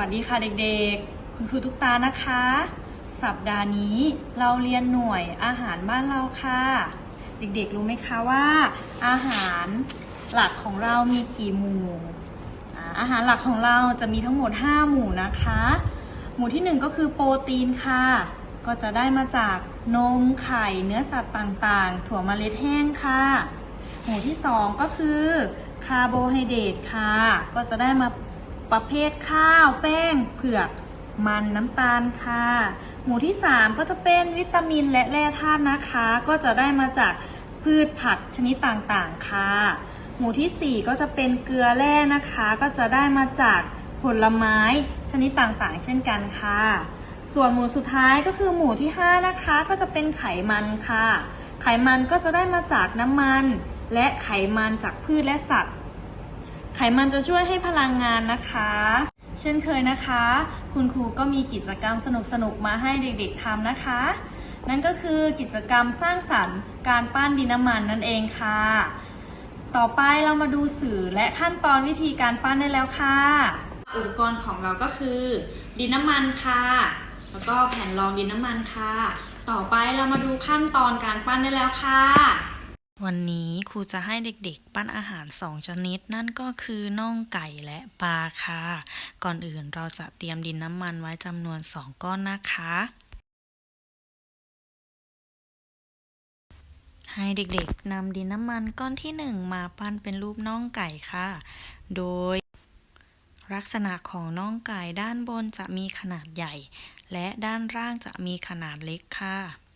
วัสดีค่ะเด็กๆ คุณครูทุกตานะคะ สัปดาห์นี้เราเรียนหน่วยอาหารบ้านเราค่ะ เด็กๆรู้ไหมคะว่า อาหารหลักของเรามีกี่หมู่อาหารหลักของเราจะมีทั้งหมด 5 หมู่นะคะ หมู่ที่ 1 ก็คือโปรตีนค่ะ ก็จะได้มาจากนมไข่เนื้อสัตว์ต่างๆ ถั่วเมล็ดแห้งค่ะ หมู่ที่ 2 ก็คือคาร์โบไฮเดรตค่ะ ก็จะได้มา ประเภทข้าว แป้ง เผือก มันน้ำตาลค่ะ หมู่ที่ 3 ก็จะเป็นวิตามินและแร่ธาตุนะคะ ก็จะได้มาจากพืชผักชนิดต่างๆค่ะ หมู่ทีสี่ 4 ก็จะเป็นเกลือแร่นะคะ ก็จะได้มาจากผลไม้ชนิดต่างๆ เช่นกันค่ะ ส่วนหมู่สุดท้ายก็คือหมู่ที่ 5 นะคะ ก็จะเป็นไขมันค่ะ ไขมันก็จะได้มาจากน้ำมัน และไขมันจากพืชและสัตว์ ไขมันจะช่วยให้พลังงานนะคะ เช่นเคยนะคะ คุณครูก็มีกิจกรรมสนุกๆมาให้เด็กๆทำนะคะ นั่นก็คือกิจกรรมสร้างสรรค์ การปั้นดินน้ำมันนั่นเองค่ะ ต่อไปเรามาดูสื่อและขั้นตอนวิธีการปั้นได้แล้วค่ะ อุปกรณ์ของเราก็คือ ดินน้ำมันค่ะ แล้วก็แผ่นรองดินน้ำมันค่ะ ต่อไปเรามาดูขั้นตอนการปั้นได้แล้วค่ะ วันนี้ครูจะให้เด็กๆ ปั้นอาหารสองชนิด นั่นก็คือน่องไก่และปลาค่ะ ก่อนอื่นเราจะเตรียมดินน้ำมันไว้จำนวนสองก้อนนะคะ ให้เด็กๆนำดินน้ำมันก้อนที่หนึ่งมาปั้นเป็นรูปน่องไก่ค่ะ โดย ลักษณะของน่องไก่ด้านบนจะมีขนาดใหญ่ และด้านล่างจะมีขนาดเล็กค่ะ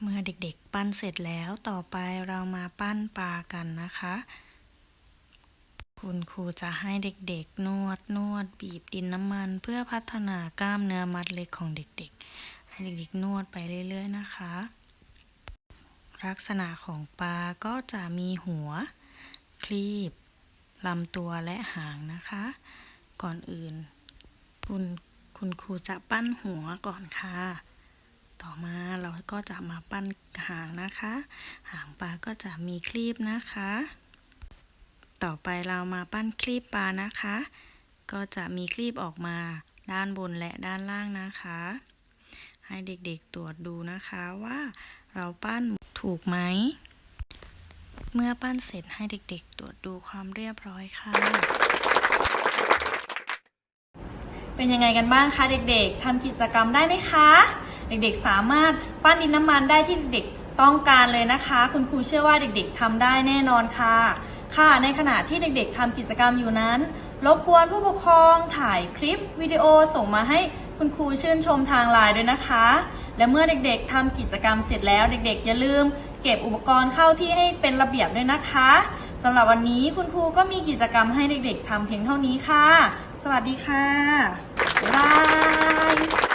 เมื่อเด็กๆ ปั้นเสร็จแล้วต่อไปเรามาปั้นปลากันนะคะ คุณครูจะให้เด็กๆ นวดนวดบีบดินน้ำมัน เพื่อพัฒนากล้ามเนื้อมัดเล็กของเด็กๆ ให้เด็กๆ นวดไปเรื่อยๆนะคะ ลักษณะของปลาก็จะมีหัว คลีบลำตัวและหางนะคะ ก่อนอื่น คุณคุณครูจะปั้นหัวก่อนค่ะ ต่อมาเราก็จะมาปั้นหางนะคะ หางปลาก็จะมีคลีบนะคะ ต่อไปเรามาปั้นคลีบปลานะคะ ก็จะมีคลีบออกมาด้านบนและด้านล่างนะคะ ให้เด็กๆตรวจดูนะคะว่าเราปั้นถูกไหม เมื่อปั้นเสร็จให้เด็กๆตรวจดูความเรียบร้อยค่ะ เป็นยังไงกันบ้างคะเด็กๆทำกิจกรรมได้ไหมคะ เด็กๆสามารถปั้นดินน้ำมันได้ที่เด็กต้องการเลยนะคะ คุณครูเชื่อว่าเด็กๆทำได้แน่นอนค่ะ ค่ะ ในขณะที่เด็กๆทำกิจกรรมอยู่นั้น รบกวนผู้ปกครองถ่ายคลิปวิดีโอส่งมาให้คุณครูชื่นชมทางไลน์ด้วยนะคะ และเมื่อเด็กๆทำกิจกรรมเสร็จแล้ว เด็กๆ อย่าลืม เก็บอุปกรณ์เข้าที่ให้เป็นระเบียบด้วยนะคะสำหรับวันนี้คุณครูก็มีกิจกรรมให้เด็กๆทำเพียงเท่านี้ค่ะ วัสดีค่ะ บ๊ายบาย